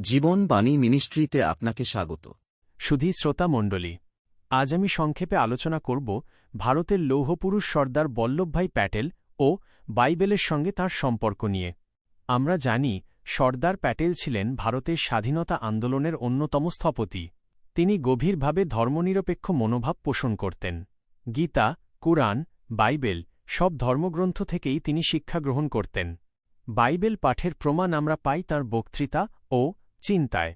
জীবন বাণী মিনিস্ট্রিতে আপনাকে স্বাগত। সুধী শ্রোতা মণ্ডলী, আজ আমি সংক্ষেপে আলোচনা করব ভারতের লৌহপুরুষ সর্দার বল্লভভাই প্যাটেল ও বাইবেলের সঙ্গে তার সম্পর্ক নিয়ে। আমরা জানি, সর্দার প্যাটেল ছিলেন ভারতের স্বাধীনতা আন্দোলনের অন্যতম স্থপতি। তিনি গভীরভাবে ধর্মনিরপেক্ষ মনোভাব পোষণ করতেন। গীতা, কুরআন, বাইবেল সব ধর্মগ্রন্থ থেকেই তিনি শিক্ষা গ্রহণ করতেন। বাইবেল পাঠের প্রমাণ আমরা পাই তার বক্তৃতা ও চিন্তায়।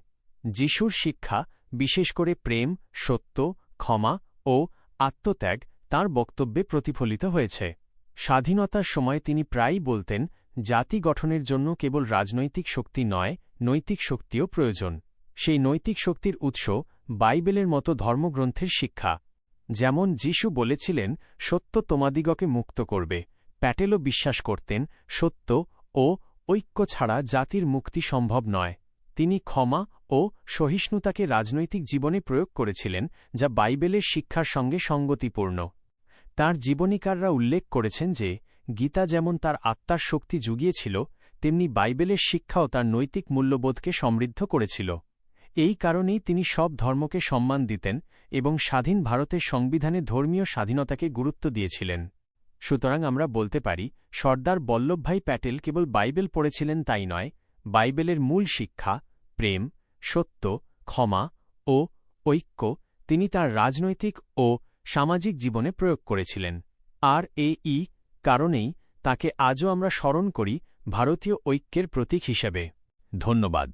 যিশুর শিক্ষা, বিশেষ করে প্রেম, সত্য, ক্ষমা ও আত্মত্যাগ, তার বক্তব্যে প্রতিফলিত হয়েছে। স্বাধীনতার সময় তিনি প্রায়ই বলতেন, জাতি গঠনের জন্য কেবল রাজনৈতিক শক্তি নয়, নৈতিক শক্তিও প্রয়োজন। সেই নৈতিক শক্তির উৎস বাইবেলের মতো ধর্মগ্রন্থের শিক্ষা। যেমন যিশু বলেছিলেন, সত্য তোমাদিগকে মুক্ত করবে। প্যাটেলও বিশ্বাস করতেন, সত্য ও ঐক্য ছাড়া জাতির মুক্তি সম্ভব নয়। তিনি ক্ষমা ও সহিষ্ণুতাকে রাজনৈতিক জীবনে প্রয়োগ করেছিলেন, যা বাইবেলের শিক্ষার সঙ্গে সঙ্গতিপূর্ণ। তার জীবনীকাররা উল্লেখ করেছেন যে, গীতা যেমন তার আত্মার শক্তি জুগিয়েছিল, তেমনি বাইবেলের শিক্ষাও তার নৈতিক মূল্যবোধকে সমৃদ্ধ করেছিল। এই কারণেই তিনি সব ধর্মকে সম্মান দিতেন এবং স্বাধীন ভারতের সংবিধানে ধর্মীয় স্বাধীনতাকে গুরুত্ব দিয়েছিলেন। সুতরাং আমরা বলতে পারি, সর্দার বল্লভভাই প্যাটেল কেবল বাইবেল পড়েছিলেন তাই নয় বাইবেলের মূল শিক্ষা, প্রেম, সত্য, ক্ষমা ও ঐক্য তিনি তার রাজনৈতিক ও সামাজিক জীবনে প্রয়োগ করেছিলেন। আর এ ই কারণেই তাকে আজও আমরা স্মরণ করি ভারতীয় ঐক্যের প্রতীক হিসেবে। ধন্যবাদ।